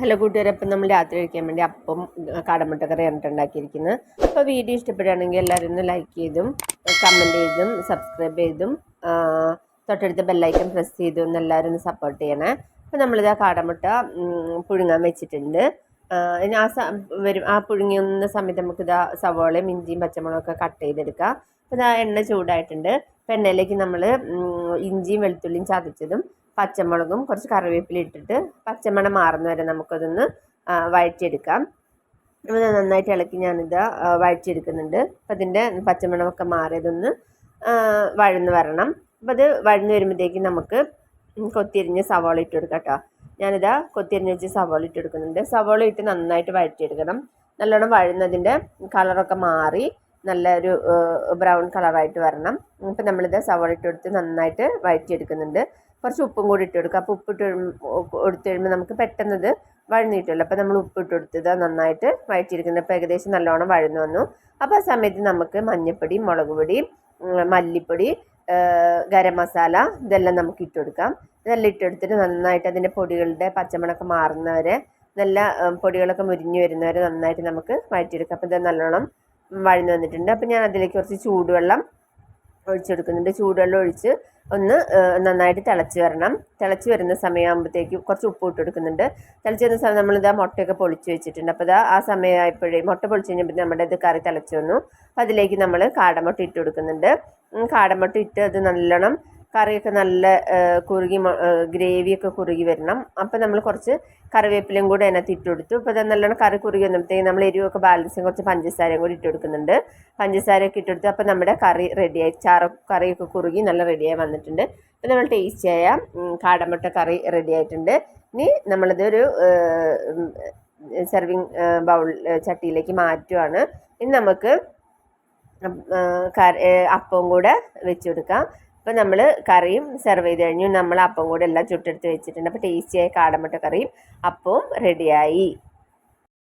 Hello കൂട്ടുകാരെ അപ്പം നമ്മൾ രാത്രി കഴിക്കാൻ വേണ്ടി അപ്പം കാടമുട്ട കറിയാണ് ഉണ്ടാക്കിയിരിക്കുന്നത് അപ്പോൾ വീഡിയോ ഇഷ്ടപ്പെടുകയാണെങ്കിൽ എല്ലാവരും ഒന്ന് ലൈക്ക് ചെയ്തും കമന്റ് ചെയ്തും സബ്സ്ക്രൈബ് ചെയ്തും തൊട്ടടുത്ത ബെല്ലൈക്കൺ പ്രസ് ചെയ്തും ഒന്ന് എല്ലാവരും ഒന്ന് സപ്പോർട്ട് ചെയ്യണേ. അപ്പോൾ നമ്മളിത് ആ കാടമുട്ട പുഴുങ്ങാൻ വെച്ചിട്ടുണ്ട്. ഇനി ആ വരും ആ പുഴുങ്ങുന്ന സമയത്ത് നമുക്കിത് സവോളയും ഇഞ്ചിയും പച്ചമുളകൊക്കെ കട്ട് ചെയ്തെടുക്കാം. അപ്പോൾ ഇതാ എണ്ണ ചൂടായിട്ടുണ്ട്. അപ്പോൾ എണ്ണയിലേക്ക് നമ്മൾ ഇഞ്ചിയും വെളുത്തുള്ളിയും ചതച്ചതും പച്ചമുളകും കുറച്ച് കറിവേപ്പില ഇട്ടിട്ട് പച്ചമണം മാറുന്ന വരെ നമുക്കതൊന്ന് വഴറ്റിയെടുക്കാം. അപ്പോൾ നന്നായിട്ട് ഇളക്കി ഞാനിത് വഴറ്റിയെടുക്കുന്നുണ്ട്. അപ്പം അതിന്റെ പച്ചമണമൊക്കെ മാറിയതൊന്ന് വഴന്ന് വരണം. അപ്പം അത് വഴന്ന് വരുമ്പോഴത്തേക്കും നമുക്ക് കൊത്തിരിഞ്ഞ് സവാള ഇട്ട് കൊടുക്കാം കേട്ടോ. ഞാനിതാ കൊത്തിരിഞ്ഞ് വെച്ച് സവാള ഇട്ട് കൊടുക്കുന്നുണ്ട്. സവാള ഇട്ട് നന്നായിട്ട് വഴറ്റിയെടുക്കണം. നല്ലോണം വഴുന്നതിന്റെ കളറൊക്കെ മാറി നല്ലൊരു ബ്രൗൺ കളറായിട്ട് വരണം. ഇപ്പം നമ്മളിത് സവാള ഇട്ട് കൊടുത്ത് നന്നായിട്ട് വഴറ്റിയെടുക്കുന്നുണ്ട്. കുറച്ച് ഉപ്പും കൂടി ഇട്ട് കൊടുക്കുക. അപ്പോൾ ഉപ്പിട്ട് കൊടുത്ത് കഴിയുമ്പോൾ നമുക്ക് പെട്ടെന്ന് വഴന്നിട്ടില്ല. വഴന്ന് അപ്പോൾ നമ്മൾ ഉപ്പിട്ട് കൊടുത്തത് നന്നായിട്ട് വഴറ്റിയിരിക്കുന്നത് അപ്പോൾ ഏകദേശം നല്ലോണം വഴന്നു വന്നു. അപ്പോൾ ആ സമയത്ത് നമുക്ക് മഞ്ഞൾപ്പൊടി മുളക് പൊടി മല്ലിപ്പൊടി ഗരം മസാല ഇതെല്ലാം നമുക്ക് ഇട്ട് കൊടുക്കാം. ഇതെല്ലാം ഇട്ടെടുത്തിട്ട് നന്നായിട്ട് അതിന്റെ പൊടികളുടെ പച്ചമുളക് മാറുന്നവരെ നല്ല പൊടികളൊക്കെ മുരിഞ്ഞ് വരുന്നവരെ നന്നായിട്ട് നമുക്ക് വഴറ്റിയെടുക്കാം. അപ്പോൾ ഇത് നല്ലോണം വഴന്നു വന്നിട്ടുണ്ട്. അപ്പോൾ ഞാൻ അതിലേക്ക് കുറച്ച് ചൂടുവെള്ളം ഒഴിച്ചെടുക്കുന്നുണ്ട് ചൂടുവെള്ളം ഒഴിച്ച് ഒന്ന് നന്നായിട്ട് തിളച്ച് വരണം. തിളച്ച് വരുന്ന സമയമാകുമ്പോഴത്തേക്ക് കുറച്ച് ഉപ്പ് ഇട്ട് കൊടുക്കുന്നുണ്ട്. തിളച്ച് വരുന്ന സമയം നമ്മളിതാ മുട്ടയൊക്കെ പൊളിച്ച് വെച്ചിട്ടുണ്ട്. അപ്പോൾ ഇതാ ആ സമയമായപ്പോഴേ മുട്ട പൊളിച്ച് കഴിഞ്ഞപ്പോൾ നമ്മുടെ ഇത് കറി തിളച്ച് വന്നു. അപ്പോൾ അതിലേക്ക് നമ്മൾ കാടമുട്ട ഇട്ട് കൊടുക്കുന്നുണ്ട്. കാടമുട്ട ഇട്ട് അത് നല്ലോണം കറിയൊക്കെ നല്ല കുറുകി ഗ്രേവിയൊക്കെ കുറുകി വരണം. അപ്പോൾ നമ്മൾ കുറച്ച് കറിവേപ്പിലയും കൂടെ അതിനകത്ത് ഇട്ട് കൊടുത്തു. അപ്പോൾ അത് നല്ലോണം കറി കുറുകി വന്നപ്പോഴത്തേക്ക് നമ്മൾ എരിവൊക്കെ ബാലൻസ് കുറച്ച് പഞ്ചസാരയും കൂടി ഇട്ട് കൊടുക്കുന്നുണ്ട്. പഞ്ചസാരയൊക്കെ ഇട്ട് കൊടുത്ത് അപ്പോൾ നമ്മുടെ കറി റെഡിയായി ചാറ് കറിയൊക്കെ കുറുകി നല്ല റെഡിയായി വന്നിട്ടുണ്ട്. അപ്പോൾ നമ്മൾ ടേസ്റ്റ് ആയ ഉം, കാടമുട്ട കറി റെഡിയായിട്ടുണ്ട് ഇനി നമ്മളിതൊരു സെർവിങ് ബൗൾ ചട്ടിയിലേക്ക് മാറ്റുവാണ്. ഇനി നമുക്ക് അപ്പവും കൂടെ വെച്ച് കൊടുക്കാം. അപ്പോൾ നമ്മൾ കറിയും സെർവ് ചെയ്ത് കഴിഞ്ഞു. നമ്മൾ അപ്പം കൂടെ എല്ലാം ചുട്ടെടുത്ത് വെച്ചിട്ടുണ്ട്. അപ്പോൾ ടേസ്റ്റിയായ കാടമുട്ട കറിയും അപ്പവും റെഡിയായി